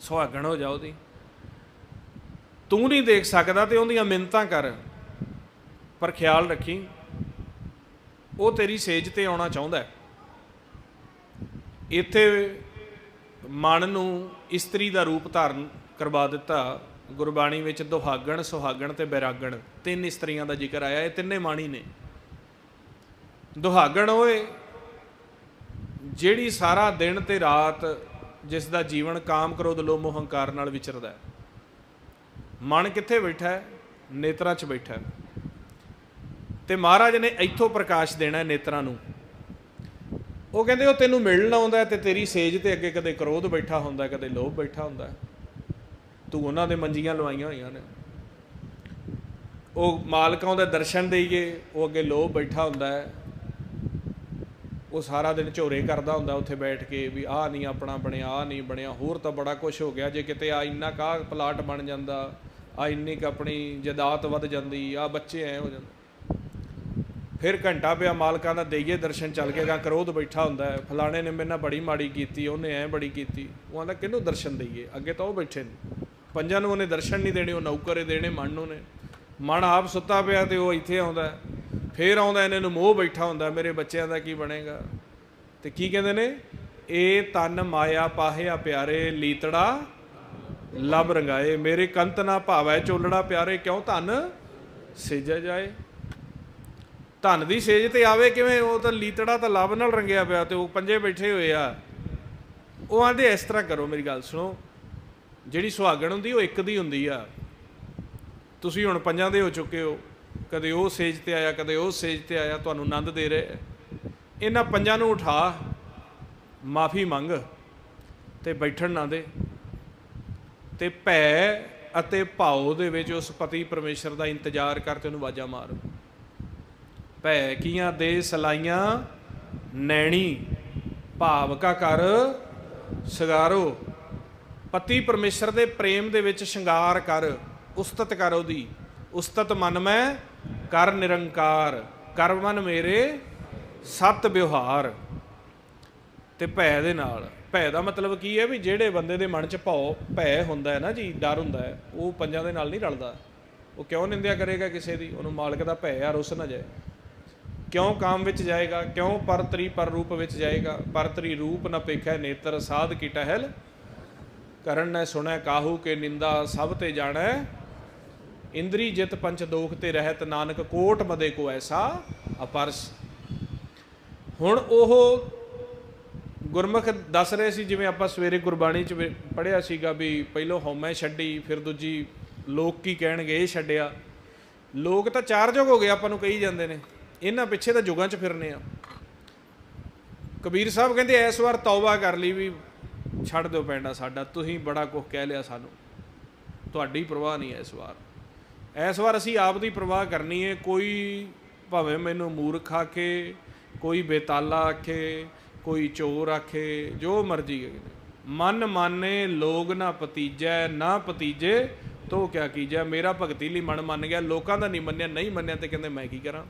ਸੁਹਾਗਣ ਹੋ ਜਾ ਉਹਦੀ ਤੂੰ ਨਹੀਂ ਦੇਖ ਸਕਦਾ ਤੇ ਉਹਦੀਆਂ ਮਿੰਨਤਾਂ ਕਰ, ਪਰ ਖਿਆਲ ਰੱਖੀ, ਉਹ ਤੇਰੀ ਸੇਜ ਤੇ ਆਉਣਾ ਚਾਹੁੰਦਾ ਹੈ। ਇੱਥੇ ਮਨ ਨੂੰ ਇਸਤਰੀ ਦਾ ਰੂਪ ਧਾਰਨ ਕਰਵਾ ਦਿੱਤਾ, ਗੁਰਬਾਣੀ ਵਿੱਚ ਦੁਹਾਗਣ, ਸੁਹਾਗਣ ਤੇ ਬੈਰਾਗਣ, ਤਿੰਨ ਇਸਤਰੀਆਂ ਦਾ ਜ਼ਿਕਰ ਆਇਆ, ਇਹ ਤਿੰਨੇ ਮਾਣੀ ਨੇ। ਦੁਹਾਗਣ ਓਏ, ਜਿਹੜੀ ਸਾਰਾ ਦਿਨ ਤੇ ਰਾਤ ਜਿਸ ਦਾ ਜੀਵਨ ਕਾਮ ਕ੍ਰੋਧ ਲੋਭ ਹੰਕਾਰ ਨਾਲ ਵਿਚਰਦਾ ਹੈ। ਮਨ ਕਿੱਥੇ ਬੈਠਾ ਹੈ? ਨੇਤਰਾਂ 'ਚ ਬੈਠਾ ਹੈ। ਤੇ ਮਹਾਰਾਜ ਨੇ ਇੱਥੋਂ ਪ੍ਰਕਾਸ਼ ਦੇਣਾ ਨੇਤਰਾਂ ਨੂੰ। ਉਹ ਕਹਿੰਦੇ, ਉਹ ਤੈਨੂੰ ਮਿਲਣ ਆਉਂਦਾ ਹੈ ਤੇ ਤੇਰੀ ਸੇਜ ਤੇ ਅੱਗੇ ਕਦੇ ਕ੍ਰੋਧ ਬੈਠਾ ਹੁੰਦਾ ਕਦੇ ਲੋਭ ਬੈਠਾ ਹੁੰਦਾ ਤੂੰ ਉਹਨਾਂ ਦੇ ਮੰਜੀਆਂ ਲਵਾਈਆਂ ਹੋਈਆਂ ਨੇ। ਉਹ ਮਾਲਕਾਂ ਦੇ ਦਰਸ਼ਨ ਦੇਈਏ, ਉਹ ਅੱਗੇ ਲੋਭ ਬੈਠਾ ਹੁੰਦਾ ਹੈ। ਉਹ ਸਾਰਾ ਦਿਨ ਝੋਰੇ ਕਰਦਾ ਹੁੰਦਾ ਉੱਥੇ ਬੈਠ ਕੇ ਵੀ ਆਹ ਨਹੀਂ ਆਪਣਾ ਬਣਿਆ, ਆਹ ਨਹੀਂ ਬਣਿਆ। ਹੋਰ ਤਾਂ ਬੜਾ ਕੁਝ ਹੋ ਗਿਆ। ਜੇ ਕਿਤੇ ਆ ਇੰਨਾ ਕਾ ਪਲਾਟ ਬਣ ਜਾਂਦਾ, ਆ ਇੰਨੀ ਕ ਆਪਣੀ ਜਦਾਤ ਵੱਧ ਜਾਂਦੀ, ਆ ਬੱਚੇ ਐ ਹੋ ਜਾਂਦੇ। ਫਿਰ ਘੰਟਾ ਪਿਆ ਮਾਲਕਾਂ ਦਾ ਦੇਈਏ ਦਰਸ਼ਨ ਚੱਲ ਕੇ ਗਾ ਕਰੋਧ ਬੈਠਾ ਹੁੰਦਾ ਫਲਾਣੇ ਨੇ ਮੇਰੇ ਨਾਲ ਬੜੀ ਮਾੜੀ ਕੀਤੀ, ਉਹਨੇ ਐ ਬੜੀ ਕੀਤੀ। ਉਹ ਆਂਦਾ, ਕਿਹਨੂੰ ਦਰਸ਼ਨ ਦਈਏ? ਅੱਗੇ ਤਾਂ ਉਹ ਬੈਠੇ ਨੇ। ਪੰਜਾਂ ਨੂੰ ਉਹਨੇ ਦਰਸ਼ਨ ਨਹੀਂ ਦੇਣੇ, ਉਹ ਨੌਕਰੇ ਦੇਣੇ, ਮਨ ਨੂੰ ਨੇ ਮਨ ਆਪ ਸੁੱਤਾ ਪਿਆ ਤੇ ਉਹ ਇੱਥੇ ਆਉਂਦਾ ਫੇਰ ਆਉਂਦਾ, ਇਹਨਾਂ ਨੂੰ ਮੋਹ ਬੈਠਾ ਹੁੰਦਾ, ਮੇਰੇ ਬੱਚਿਆਂ ਦਾ ਕੀ ਬਣੇਗਾ? ਤੇ ਕੀ ਕਹਿੰਦੇ ਨੇ? ਇਹ ਤਨ ਮਾਇਆ ਪਾਹਿਆ ਪਿਆਰੇ, ਲੀਤੜਾ ਲਬ ਰੰਗਾਏ। ਮੇਰੇ ਕੰਤ ਨਾ ਭਾਵੈ ਚੋਲੜਾ ਪਿਆਰੇ, ਕਿਉਂ ਧਨ ਸੇਜਿਆ ਜਾਏ? ਧਨ ਦੀ ਸੇਜ ਤੇ ਆਵੇ ਕਿਵੇਂ? ਉਹ ਤਾਂ ਲੀਤੜਾ ਤਾਂ ਲਬ ਨਾਲ ਰੰਗਿਆ ਪਿਆ ਤੇ ਉਹ ਪੰਜੇ ਬੈਠੇ ਹੋਏ ਆ। ਉਹ ਆਂਦੇ, ਇਸ ਤਰ੍ਹਾਂ ਕਰੋ ਮੇਰੀ ਗੱਲ ਸੁਣੋ। ਜਿਹੜੀ ਸੁਹਾਗਣ ਹੁੰਦੀ, ਉਹ ਇੱਕ ਦੀ ਹੁੰਦੀ ਆ। ਤੁਸੀਂ ਹੁਣ ਪੰਜਾਂ ਦੇ ਹੋ ਚੁੱਕੇ ਹੋ। ਕਦੇ ਉਹ ਸੇਜ ਤੇ ਆਇਆ, ਕਦੇ ਉਹ ਸੇਜ ਤੇ ਆਇਆ, ਤੁਹਾਨੂੰ ਆਨੰਦ ਦੇ ਰਿਹਾ। ਇਹਨਾਂ ਪੰਜਾਂ ਨੂੰ ਉਠਾ, ਮਾਫੀ ਮੰਗ ਤੇ ਬੈਠਣ ਨਾ ਦੇ। ਤੇ ਭੈ ਅਤੇ ਭਾਉ ਦੇ ਵਿੱਚ ਉਸ ਪਤੀ ਪਰਮੇਸ਼ਰ ਦਾ ਇੰਤਜ਼ਾਰ ਕਰ ਤੇ ਉਹਨੂੰ ਆਵਾਜ਼ਾਂ ਮਾਰ। ਭੈ ਕੀਆਂ ਦੇ ਸਲਾਈਆਂ, ਨੈਣੀ ਭਾਵ ਕਾ ਕਰ ਸਗਾਰੋ। ਪਤੀ ਪਰਮੇਸ਼ਰ ਦੇ ਪ੍ਰੇਮ ਦੇ ਵਿੱਚ ਸ਼ਿੰਗਾਰ ਕਰ, ਉਸਤਤ ਕਰ ਉਹਦੀ। ਉਸਤਤ ਮਨ ਮੈਂ ਕਰ ਨਿਰੰਕਾਰ, ਕਰ ਮਨ ਮੇਰੇ ਸਤ ਵਿਵਹਾਰ। ਤੇ ਭੈ ਦੇ ਨਾਲ, ਭੈ ਦਾ ਮਤਲਬ ਕੀ ਹੈ ਵੀ ਜਿਹੜੇ ਬੰਦੇ ਦੇ ਮਨ 'ਚ ਭਉ, ਭੈ ਹੁੰਦਾ ਹੈ ਨਾ ਜੀ, ਡਰ ਹੁੰਦਾ ਹੈ, ਉਹ ਪੰਜਾਂ ਦੇ ਨਾਲ ਨਹੀਂ ਰਲਦਾ। ਉਹ ਕਿਉਂ ਨਿੰਦਿਆ ਕਰੇਗਾ ਕਿਸੇ ਦੀ? ਉਹਨੂੰ ਮਾਲਕ ਦਾ ਭੈ ਆ ਰੁੱਸ ਨਾ ਜਾਏ। ਕਿਉਂ ਕਾਮ ਵਿੱਚ ਜਾਏਗਾ? ਕਿਉਂ ਪਰਤਰੀ ਪਰ ਰੂਪ ਵਿੱਚ ਜਾਏਗਾ? ਪਰਤਰੀ ਰੂਪ ਨ ਪੇਖੈ ਨੇਤਰ ਸਾਧ ਕੀ ਟਹਿਲ ਕਰਨ ਨੇ ਸੁਣੈ ਕਾਹੂ ਕੇ ਨਿੰਦਾ ਸਭ ਤੇ ਜਾਣੈ ਇੰਦਰੀ ਜਿਤ ਪੰਚ ਦੋਖ ਤੇ ਰਹਿਤ ਨਾਨਕ ਕੋਟ ਮਦੇ ਕੋ ਐਸਾ ਅਪਰਸ। ਹੁਣ ਉਹ ਗੁਰਮੁਖ ਦੱਸ ਰਹੇ ਸੀ, ਜਿਵੇਂ ਆਪਾਂ ਸਵੇਰੇ ਗੁਰਬਾਣੀ ਚ ਪੜਿਆ ਸੀਗਾ ਵੀ ਪਹਿਲੋਂ ਹਉਮੈ ਛੱਡੀ, ਫਿਰ ਦੂਜੀ ਲੋਕ ਕੀ ਕਹਿਣਗੇ, ਇਹ ਛੱਡਿਆ। ਲੋਕ ਤਾਂ ਚਾਰ ਜੁਗ ਹੋ ਗਏ, ਆਪਾਂ ਨੂੰ ਕਹੀ ਜਾਂਦੇ ਨੇ। ਇਹਨਾਂ ਪਿੱਛੇ ਤਾਂ ਜੁਗਾਂ 'ਚ ਫਿਰਨੇ ਆ। ਕਬੀਰ ਸਾਹਿਬ ਕਹਿੰਦੇ, ਇਸ ਵਾਰ ਤੌਬਾ ਕਰ ਲਈ ਵੀ ਛੱਡ ਦਿਓ ਪੈਂਡਾ ਸਾਡਾ, ਤੁਸੀਂ ਬੜਾ ਕੁਝ ਕਹਿ ਲਿਆ ਸਾਨੂੰ। ਤੁਹਾਡੀ ਪਰਵਾਹ ਨਹੀਂ ਹੈ ਇਸ ਵਾਰ। ਇਸ ਵਾਰ ਅਸੀਂ ਆਪ ਦੀ ਪਰਵਾਹ ਕਰਨੀ ਹੈ ਕੋਈ ਭਾਵੇਂ ਮੈਨੂੰ ਮੂਰਖ ਆਖੇ, ਕੋਈ ਬੇਤਾਲਾ ਆਖੇ, ਕੋਈ ਚੋਰ ਆਖੇ, ਜੋ ਮਰਜ਼ੀ ਕਰੇ ਮਨ ਮਾਨੇ, ਲੋਗ ਨਾ ਪਤੀਜੈ ਨਾ ਪਤੀਜੇ ਤੋ ਕਿਆ ਕੀਜੈ, ਮੇਰਾ ਭਗਤੀ ਲਈ ਮਨ ਮੰਨ ਗਿਆ, ਲੋਕਾਂ ਦਾ ਨਹੀਂ ਮੰਨਿਆ ਨਹੀਂ ਮੰਨਿਆ ਤੇ ਕਹਿੰਦੇ ਮੈਂ ਕੀ ਕਰਾਂ?